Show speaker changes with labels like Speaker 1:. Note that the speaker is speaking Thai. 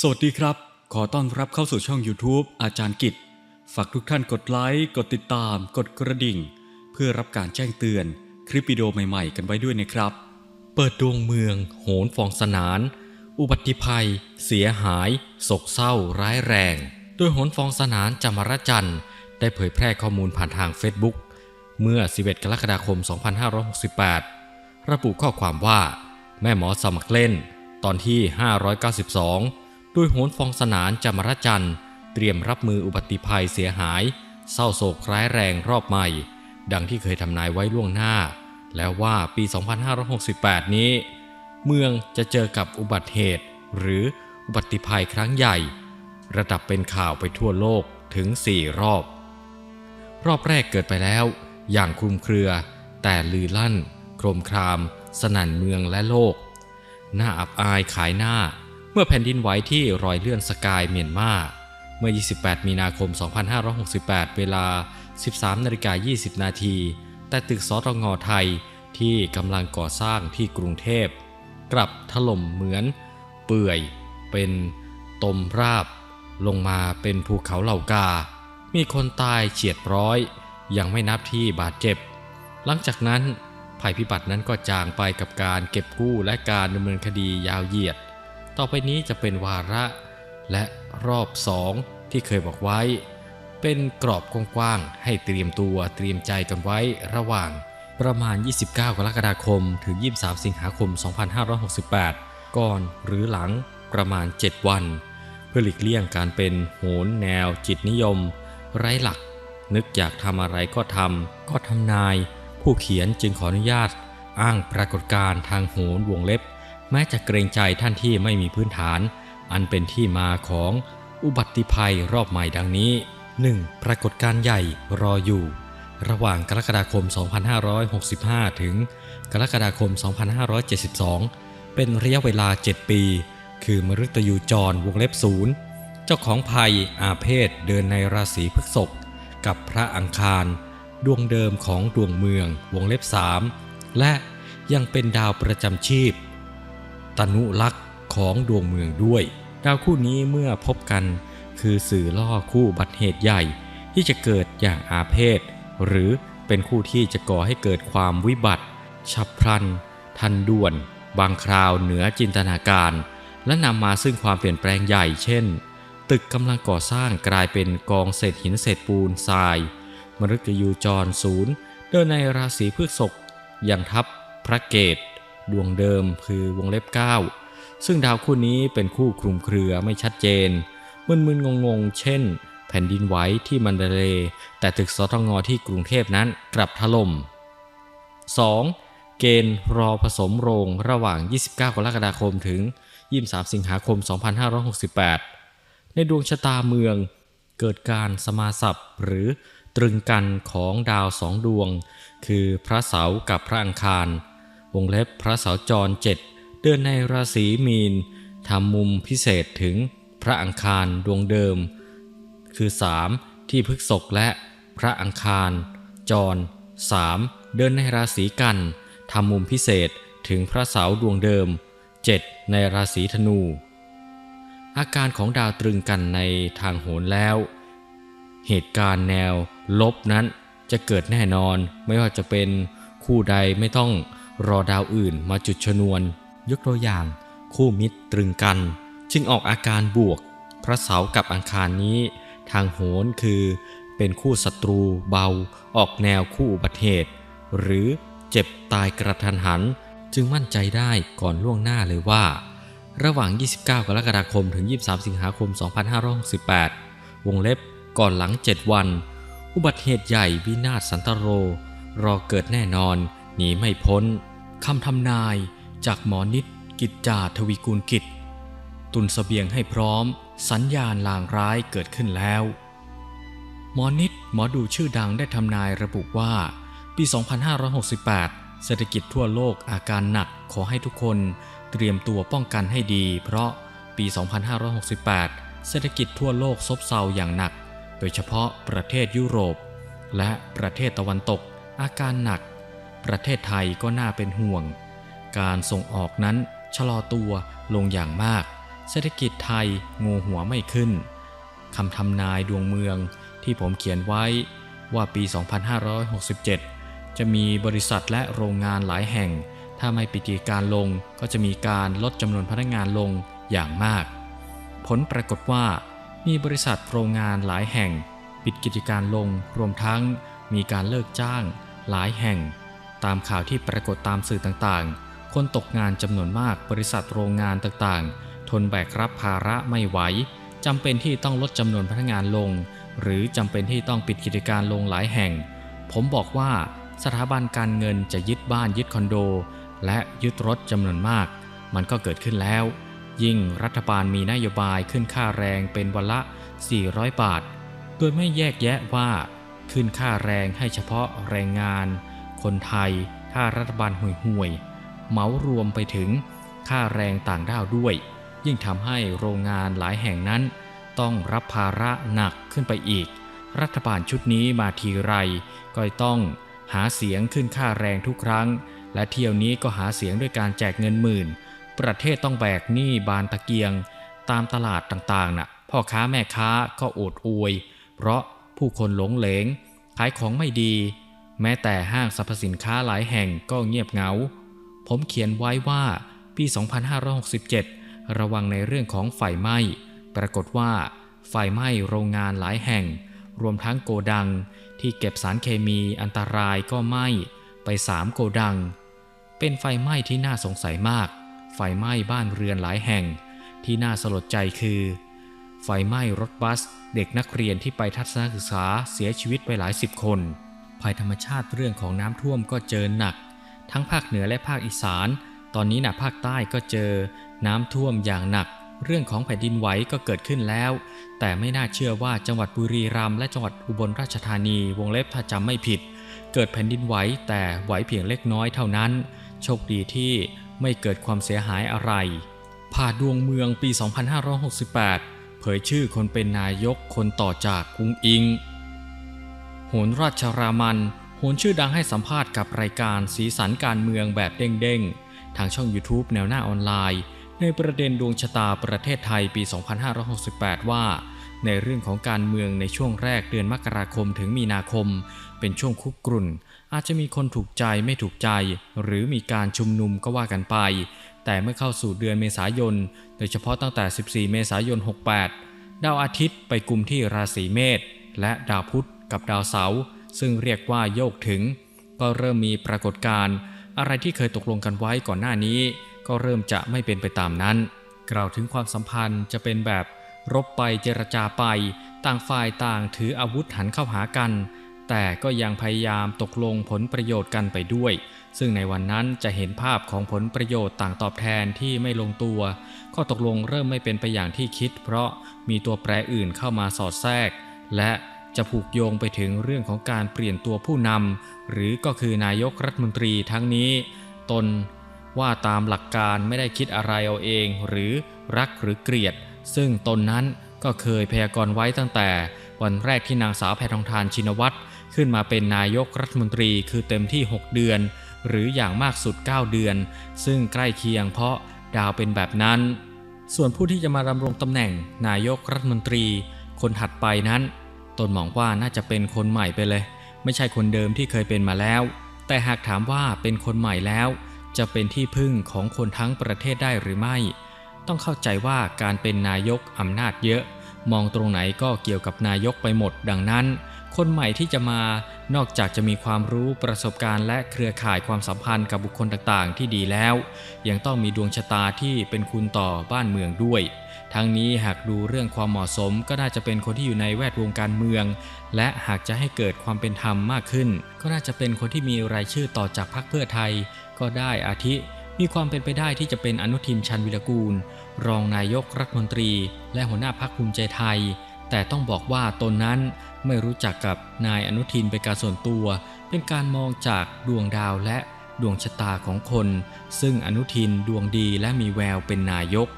Speaker 1: สวัสดีครับ ขอต้อนรับเข้าสู่ช่อง YouTube อาจารย์กิจ ฝากทุกท่านกดไลค์ กดติดตาม กดกระดิ่ง เพื่อรับการแจ้งเตือนคลิปวิดีโอใหม่ๆ กันไว้ด้วยนะครับ
Speaker 2: เปิดดวงเมือง โหนฟองสนาน อุบัติภัย เสียหายโศกเศร้าร้ายแรง โดยโหนฟองสนานจามรจันทร์ได้เผยแพร่ข้อมูลผ่านทาง Facebook เมื่อ 11 กรกฎาคม 2568 ระบุข้อความว่า แม่หมอสมัครเล่น ตอนที่ 592 โดยโหนฟองสนานจามรจันทร์ เตรียมรับมืออุบัติภัยเสียหาย เศร้าโศกร้ายแรงรอบใหม่ ดังที่เคยทำนายไว้ล่วงหน้า แล้วว่าปี 2568 นี้ เมืองจะเจอกับอุบัติเหตุ หรืออุบัติภัยครั้งใหญ่ ระดับเป็นข่าวไปทั่วโลกถึง 4 รอบ รอบแรกเกิดไปแล้ว อย่างคลุมเครือ แต่ลือลั่น โครมคราม สนั่นเมืองและโลก หน้าอับอายขายหน้า เมื่อแผ่นดินไหวที่รอยเลื่อนสกายเมียนมาเมื่อ 28 มีนาคม 2568 เวลา 13นาฬิกา20 นาที แต่ตึกสตงไทยที่กำลังก่อสร้างที่กรุงเทพ กลับถล่มเหมือน เปื่อยเป็นตมราบ ลงมาเป็นภูเขาเหล่ากา มีคนตายเฉียดร้อย ยังไม่นับที่บาดเจ็บ หลังจากนั้นภัยพิบัตินั้นก็จางไปกับการเก็บกู้และการดำเนินคดียาวเหยียด ต่อไปนี้จะเป็นวาระ และรอบสองที่เคยบอกไว้ เป็นกรอบกว้างๆให้เตรียมตัวเตรียมใจกันไว้ระหว่างประมาณ 29 กรกฎาคม ถึง 23 สิงหาคม 2568 ก่อนหรือหลังประมาณ 7 วัน เพื่อหลีกเลี่ยงการเป็นโหนแนวจิตนิยม ไร้หลัก นึกอยากทำอะไรก็ทำก็ทำนาย ผู้เขียนจึงขออนุญาต อ้างปรากฏการณ์ทางโหนวงเล็บ แม้จะเกรงใจท่านที่ไม่มีพื้นฐาน อันเป็นที่มาของอุบัติภัยรอบใหม่ดังนี้ 1. ปรากฏการใหญ่รออยู่ ระหว่างกรกฎาคม 2565 ถึง กรกฎาคม 2572 เป็นระยะเวลา 7 ปี คือมฤตยูจรวงเล็บศูนย์เจ้าของภัยอาเพศเดินในราศีพฤษภกับพระอังคาร ดวงเดิมของดวงเมืองวงเล็บสามและยังเป็นดาวประจำชีพ ตนุลักษ์ของดวงเมืองด้วย ดาวคู่นี้เมื่อพบกัน คือสื่อล่อคู่บัตเหตุใหญ่ที่จะเกิดอย่างอาเพศ หรือเป็นคู่ที่จะก่อให้เกิดความวิบัติ ฉับพลัน ทันด่วน บางคราวเหนือจินตนาการ และนำมาซึ่งความเปลี่ยนแปลงใหญ่เช่น ตึกกำลังก่อสร้างกลายเป็นกองเศษหินเศษปูนทราย มฤตยูจรศูนย์เดินในราศีพฤษภอย่างทับพระเกต ดวงเดิมคือวงเล็บ 9 ซึ่งดาวคู่นี้เป็นคู่คลุมเครือไม่ชัดเจน มึนๆงงๆ เช่น แผ่นดินไหวที่มันเดเล แต่ตึกสตงที่กรุงเทพนั้นกลับถล่ม 2. เกณฑ์รอผสมโรงระหว่าง 29 กรกฎาคมถึง 23 สิงหาคม 2568 ในดวงชะตาเมืองเกิดการสมาสับหรือตรึงกันของดาวสองดวง คือพระเสาร์กับพระอังคาร วงเล็บพระเสาจรเจ็ดเดินในราศีมีนทำมุมพิเศษถึงพระอังคารดวงเดิม คือ 3 ที่พฤกษกและพระอังคาร จร 3 เดินในราศีกันทำมุมพิเศษถึงพระเสาดวงเดิม 7 ในราศีธนู อาการของดาวตรึงกันในทางโหนแล้ว เหตุการณ์แนวลบนั้นจะเกิดแน่นอนไม่ว่าจะเป็นคู่ใดไม่ต้อง รอดาวอื่นมาจุดชนวน ยกตัวอย่าง คู่มิตรตรึงกัน จึงออกอาการบวก พระเสาร์กับอังคารนี้ ทางโหนคือ เป็นคู่ศัตรูเบา ออกแนวคู่อุบัติเหตุ หรือเจ็บตายกระทันหัน จึงมั่นใจได้ก่อนล่วงหน้าเลยว่า ระหว่าง 29 กรกฎาคมถึง 23 สิงหาคม 2568 วงเล็บก่อนหลัง 7 วัน อุบัติเหตุใหญ่วินาศสันตโร รอเกิดแน่นอนหนีไม่พ้น คำทำนายจากหมอนิดกิจจาทวีกูลกิจ ตุนสเสบียงให้พร้อม สัญญาณลางร้ายเกิดขึ้นแล้ว หมอนิดหมอดูชื่อดังได้ทำนายระบุว่า ปี 2568 เศรษฐกิจทั่วโลกอาการหนักขอให้ทุกคนเตรียมตัวป้องกันให้ดี เพราะปี 2568 เศรษฐกิจทั่วโลกซบเซาอย่างหนัก โดยเฉพาะประเทศยุโรป และประเทศตะวันตกอาการหนัก ประเทศไทยก็น่าเป็นห่วง การส่งออกนั้นชะลอตัวลงอย่างมาก เศรษฐกิจไทยงูหัวไม่ขึ้นคำทำนายดวงเมืองที่ผมเขียนไว้ว่าปี 2567 จะมีบริษัทและโรงงานหลายแห่ง ถ้าไม่ปิดกิจการลงก็จะมีการลดจำนวนพนักงานลงอย่างมาก ผลปรากฏว่า มีบริษัทโรงงานหลายแห่ง ปิดกิจการลงรวมทั้งมีการเลิกจ้างหลายแห่ง ตามข่าวที่ปรากฏตามสื่อต่างๆ คนตกงานจำนวนมากบริษัทโรงงานต่างๆ ทนแบกรับภาระไม่ไหวจำเป็นที่ต้องลดจำนวนพนักงานลง หรือจำเป็นที่ต้องปิดกิจการลงหลายแห่ง ผมบอกว่าสถาบันการเงินจะยึดบ้านยึดคอนโด และยึดรถจำนวนมาก มันก็เกิดขึ้นแล้ว ยิ่งรัฐบาลมีนโยบายขึ้นค่าแรงเป็นวันละ 400 บาท โดยไม่แยกแยะว่า ขึ้นค่าแรงให้เฉพาะแรงงาน คนไทยถ้ารัฐบาลห่วยห่วยๆเหมารวมไปถึงค่าแรงต่างด้าวด้วย ยิ่งทำให้โรงงานหลายแห่งนั้น ต้องรับภาระหนักขึ้นไปอีก รัฐบาลชุดนี้มาทีไร ก็ต้องหาเสียงขึ้นค่าแรงทุกครั้ง และเที่ยวนี้ก็หาเสียงด้วยการแจกเงินหมื่น ประเทศต้องแบกหนี้บานตะเกียง ตามตลาดต่างๆน่ะพ่อค้าแม่ค้าก็โอดอวย เพราะผู้คนหลงเหลง ขายของไม่ดี แม้แต่ห้างสรรพสินค้าหลายแห่งก็เงียบเหงา ผมเขียนไว้ว่าปี 2567 ระวังในเรื่องของไฟไหม้ ปรากฏว่า ไฟไหม้โรงงานหลายแห่ง รวมทั้งโกดัง ที่เก็บสารเคมีอันตรายก็ไหม้ไปสามโกดัง เป็นไฟไหม้ที่น่าสงสัยมาก ไฟไหม้บ้านเรือนหลายแห่ง ที่น่าสลดใจคือ ไฟไหม้รถบัส เด็กนักเรียนที่ไปทัศนศึกษาเสียชีวิตไปหลายสิบคน ภัยธรรมชาติเรื่องของน้ำท่วมก็เจอหนัก ทั้งภาคเหนือและภาคอีสาน ตอนนี้นะภาคใต้ก็เจอ น้ำท่วมอย่างหนัก เรื่องของแผ่นดินไหวก็เกิดขึ้นแล้ว แต่ไม่น่าเชื่อว่าจังหวัดบุรีรัมย์และจังหวัดอุบลราชธานีวงเล็บถ้าจำไม่ผิด เกิดแผ่นดินไหวแต่ไหวเพียงเล็กน้อยเท่านั้น โชคดีที่ไม่เกิดความเสียหายอะไรผ่าดวงเมืองปี 2568 เผยชื่อคนเป็นนายกคนต่อจากกุ้งอิง หนราชรามันโหนชื่อดังให้สัมภาษณ์กับรายการสีสันการเมืองแบบเด้งๆ ทางช่อง YouTube แนวหน้าออนไลน์ ในประเด็นดวงชะตาประเทศไทยปี 2568 ว่า ในเรื่องของการเมืองในช่วงแรกเดือนมกราคมถึงมีนาคม เป็นช่วงคุกกรุ่น อาจจะมีคนถูกใจไม่ถูกใจ หรือมีการชุมนุมก็ว่ากันไป แต่เมื่อเข้าสู่เดือนเมษายน โดยเฉพาะตั้งแต่ 14 เมษายน 68 ดาวอาทิตย์ไปกลุ่มที่ราศีเมษและดาวพุธ กับดาวเสาร์ซึ่งเรียกว่าโยกถึง ก็เริ่มมีปรากฏการณ์อะไรที่เคยตกลงกันไว้ก่อนหน้านี้ ก็เริ่มจะไม่เป็นไปตามนั้น กล่าวถึงความสัมพันธ์จะเป็นแบบรบไปเจรจาไป ต่างฝ่ายต่างถืออาวุธหันเข้าหากัน แต่ก็ยังพยายามตกลงผลประโยชน์กันไปด้วย ซึ่งในวันนั้นจะเห็นภาพของผลประโยชน์ต่างตอบแทนที่ไม่ลงตัวก็ตกลงเริ่มไม่เป็นไปอย่างที่คิด เพราะมีตัวแปรอื่นเข้ามาสอดแทรก และ จะผูกโยงไปถึงเรื่องของการเปลี่ยนตัวผู้นำหรือก็คือนายกรัฐมนตรีทั้งนี้ ตนว่าตามหลักการไม่ได้คิดอะไรเอาเอง หรือรักหรือเกลียด ซึ่งตนนั้นก็เคยพยากรณ์ไว้ตั้งแต่ วันแรกที่นางสาวแพทองทานชินวัตรขึ้นมาเป็นนายกรัฐมนตรีคือเต็มที่ 6 เดือน หรืออย่างมากสุด 9 เดือน ซึ่งใกล้เคียงเพราะดาวเป็นแบบนั้น ส่วนผู้ที่จะมาดำรงตำแหน่งนายกรัฐมนตรี คนถัดไปนั้น ตนมองว่าน่าจะเป็นคนใหม่ไปเลย ไม่ใช่คนเดิมที่เคยเป็นมาแล้ว แต่หากถามว่าเป็นคนใหม่แล้ว จะเป็นที่พึ่งของคนทั้งประเทศได้หรือไม่ ต้องเข้าใจว่าการเป็นนายกอำนาจเยอะ มองตรงไหนก็เกี่ยวกับนายกไปหมดดังนั้น คนใหม่ที่จะมานอกจากจะมีความรู้ประสบการณ์และเครือข่ายความสัมพันธ์กับบุคคลต่างๆ ที่ดีแล้ว ยังต้องมีดวงชะตาที่เป็นคุณต่อบ้านเมืองด้วย ทั้งนี้หากดูเรื่องความเหมาะสมก็น่าจะเป็นคนที่อยู่ในแวดวงการเมือง และหากจะให้เกิดความเป็นธรรมมากขึ้น ก็น่าจะเป็นคนที่มีรายชื่อต่อจากพรรคเพื่อไทย ก็ได้อาทิ มีความเป็นไปได้ที่จะเป็นอนุทินชันวิรกูล รองนายกรัฐมนตรี และหัวหน้าพรรคภูมิใจไทย แต่ต้องบอกว่าตนนั้นไม่รู้จักกับนายอนุทินเป็นการส่วนตัว เป็นการมองจากดวงดาวและดวงชะตาของคน ซึ่งอนุทินดวงดีและมีแววเป็นนายก